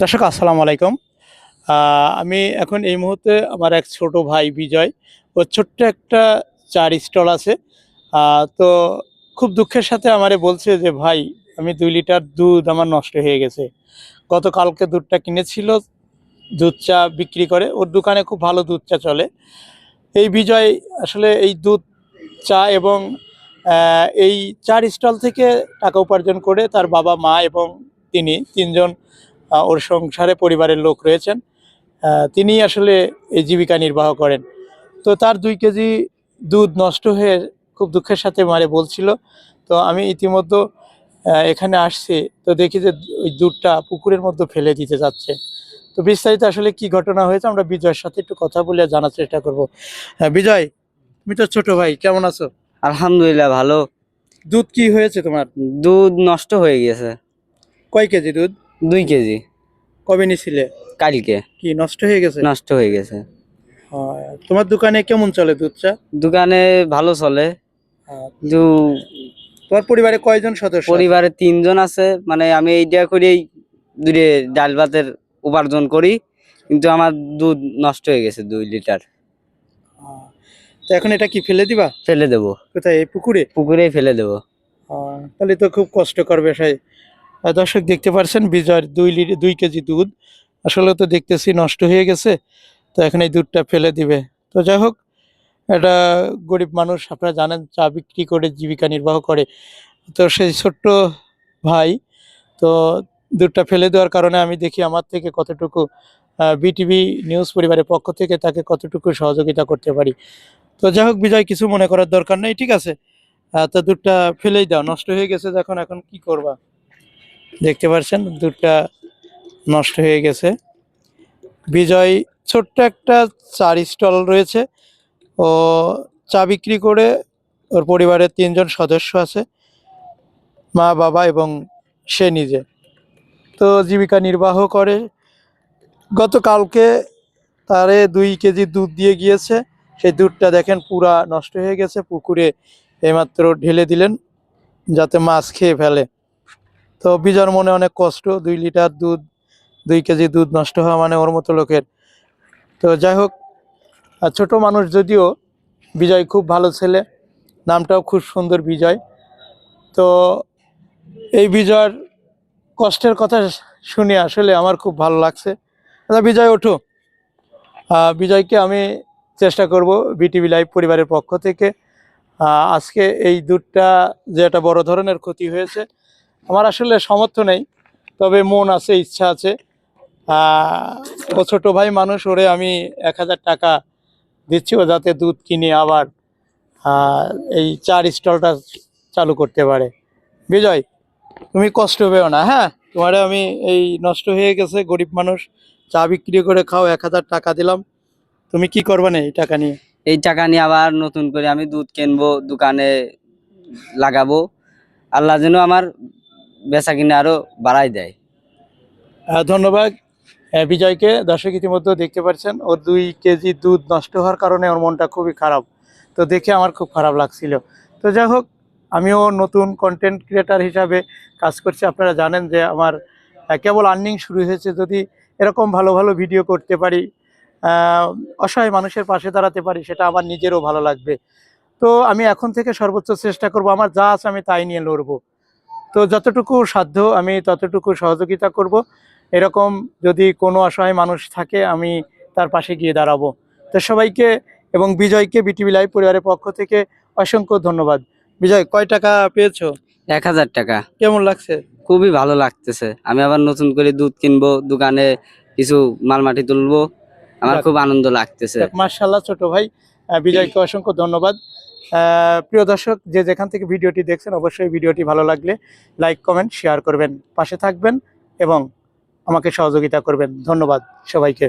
দর্শক, আসসালামু আলাইকুম। আমি এখন এই মুহূর্তে আমার এক ছোট ভাই বিজয় ওর ছোট্ট একটা চার স্টল আছে। তো খুব দুঃখের সাথে আমারে বলছে যে, ভাই, আমি দুই লিটার দুধ আমার নষ্ট হয়ে গেছে। গতকালকে দুধটা কিনেছিল, দুধ চা বিক্রি করে। ওর দোকানে খুব ভালো দুধ চা চলে। এই বিজয় আসলে এই দুধ চা এবং এই চার স্টল থেকে টাকা উপার্জন করে তার বাবা, মা এবং তিনি তিনজন ওর সংসারে পরিবারের লোক রয়েছেন। তিনি আসলে এই জীবিকা নির্বাহ করেন। তো তার দুই কেজি দুধ নষ্ট হয়ে খুব দুঃখের সাথে মারে বলছিল। তো আমি ইতিমধ্যে এখানে আসছি। তো দেখি যে ওই দুধটা পুকুরের মধ্যে ফেলে দিতে যাচ্ছে। তো বিস্তারিত আসলে কি ঘটনা হয়েছে আমরা বিজয়ের সাথে একটু কথা বলে জানার চেষ্টা করব। হ্যাঁ, বিজয় তুমি তো ছোট ভাই কেমন আছো? আলহামদুলিল্লাহ ভালো। দুধ কি হয়েছে তোমার? দুধ নষ্ট হয়ে গেছে কয় কেজি দুধ? দুই কেজি। কবে নিছিলে? কালকে। কি নষ্ট হয়ে গেছে? নষ্ট হয়ে গেছে। তোমার দোকানে কেমন চলে দুধ চা? দোকানে ভালো চলে। কিন্তু তোমার পরিবারে কয়জন সদস্য? পরিবারে তিনজন আছে। মানে আমি এইটা করেই দূরে ডাল ভাতের উপার্জন করি। কিন্তু আমার দুধ নষ্ট হয়ে গেছে দুই লিটার। হ্যাঁ, তো এখন এটা কি ফেলে দিবা? ফেলে দেবো। কোথায় এই পুকুরে? পুকুরেই ফেলে দেবো। হ্যাঁ, তাহলে তো খুব কষ্টকর বিষয়। আর দর্শক দেখতে পাচ্ছেন বিজয়ের দুই লিটার দুই কেজি দুধ। আসলে তো দেখতেছি নষ্ট হয়ে গেছে, তো এখন এই দুধটা ফেলে দিবে। তো যাই হোক এটা গরিব মানুষ, আপনারা জানেন, চা বিক্রি করে জীবিকা নির্বাহ করে। তো সেই ছোট্ট ভাই, তো দুধটা ফেলে দেওয়ার কারণে আমি দেখি আমার থেকে কতটুকু বিটিভি নিউজ পরিবারের পক্ষ থেকে তাকে কতটুকু সহযোগিতা করতে পারি। তো যাই হোক, বিজয়, কিছু মনে করার দরকার নেই, ঠিক আছে? তো দুধটা ফেলেই দাও, নষ্ট হয়ে গেছে যখন এখন কি করবা? দেখতে পাচ্ছেন দুধটা নষ্ট হয়ে গেছে। বিজয়, ছোট্ট একটা চার স্টল রয়েছে। ও চা বিক্রি করে ওর পরিবারের তিনজন সদস্য আছে, মা, বাবা এবং সে নিজে। তো জীবিকা নির্বাহ করে। গতকালকে তারে দুই কেজি দুধ দিয়ে গিয়েছে। সেই দুধটা দেখেন পুরা নষ্ট হয়ে গেছে, পুকুরে এইমাত্র ঢেলে দিলেন, যাতে মাছ খেয়ে ফেলে। তো বিজয়ের মনে অনেক কষ্ট, দুই লিটার দুধ, দুই কেজি দুধ নষ্ট হওয়া মানে ওর মতো লোকের। তো যাই হোক ছোট মানুষ যদিও বিজয় খুব ভালো ছেলে, নামটাও খুব সুন্দর বিজয়। তো এই বিজয়ের কষ্টের কথা শুনে আসলে আমার খুব ভালো লাগছে। আচ্ছা বিজয়, ওঠো। বিজয়কে আমি চেষ্টা করব বিটিভি লাইভ পরিবারের পক্ষ থেকে। আজকে এই দুধটা যে একটা বড় ধরনের ক্ষতি হয়েছে আমার আসলে সামর্থ্য নেই, তবে মন আছে, ইচ্ছা আছে। ও ছোট ভাই মানুষ, ওরে আমি এক হাজার টাকা দিচ্ছি, ও যাতে দুধ কিনে আবার এই চার স্টলটা চালু করতে পারে। বিজয়, তুমি কষ্ট পেও না হ্যাঁ? তোমারে আমি এই নষ্ট হয়ে গেছে, গরিব মানুষ, চা বিক্রি করে খাও, এক হাজার টাকা দিলাম। তুমি কি করবে না এই টাকা নিয়ে? এই টাকা নিয়ে আবার নতুন করে আমি দুধ কিনবো, দোকানে লাগাবো। আল্লাহ যেন আমার বেচা কিনে আরও বাড়াই দেয়। ধন্যবাদ। বিজয়কে। দর্শক ইতিমধ্যে দেখতে পাচ্ছেন, ওর দুই কেজি দুধ নষ্ট হওয়ার কারণে ওর মনটা খুবই খারাপ। তো দেখে আমার খুব খারাপ লাগছিল। তো যাই হোক, আমিও নতুন কন্টেন্ট ক্রিয়েটার হিসাবে কাজ করছি। আপনারা জানেন যে আমার কেবল আর্নিং শুরু হয়েছে। যদি এরকম ভালো ভালো ভিডিও করতে পারি অসহায় মানুষের পাশে দাঁড়াতে পারি, সেটা আমার নিজেরও ভালো লাগবে। তো আমি এখন থেকে সর্বোচ্চ চেষ্টা করব। আমার যা আছে আমি তাই নিয়ে লড়বো। তো যতটুকু সাধ্য আমি ততটুকু সহযোগিতা করব। এরকম যদি কোনো অসহায় মানুষ থাকে আমি তার পাশে গিয়ে দাঁড়াবো। তো সবাইকে এবং বিজয়কে বিটিভি লাইভ পরিবারের পক্ষ থেকে অসংখ্য ধন্যবাদ। বিজয় কয় টাকা পেয়েছ? এক হাজার টাকা। কেমন লাগছে? খুবই ভালো লাগতেছে। আমি আবার নতুন করে দুধ কিনবো দোকানে কিছু মালমাটি তুলবো। আমার খুব আনন্দ লাগতেছে। মার্শাল্লাহ ছোট ভাই। বিজয়কে অসংখ্য ধন্যবাদ। প্রিয় দর্শক, যে যেখান থেকে ভিডিওটি দেখছেন, অবশ্যই ভিডিওটি ভালো লাগলে লাইক, কমেন্ট, শেয়ার করবেন, পাশে থাকবেন এবং আমাকে সহযোগিতা করবেন। ধন্যবাদ সবাইকে।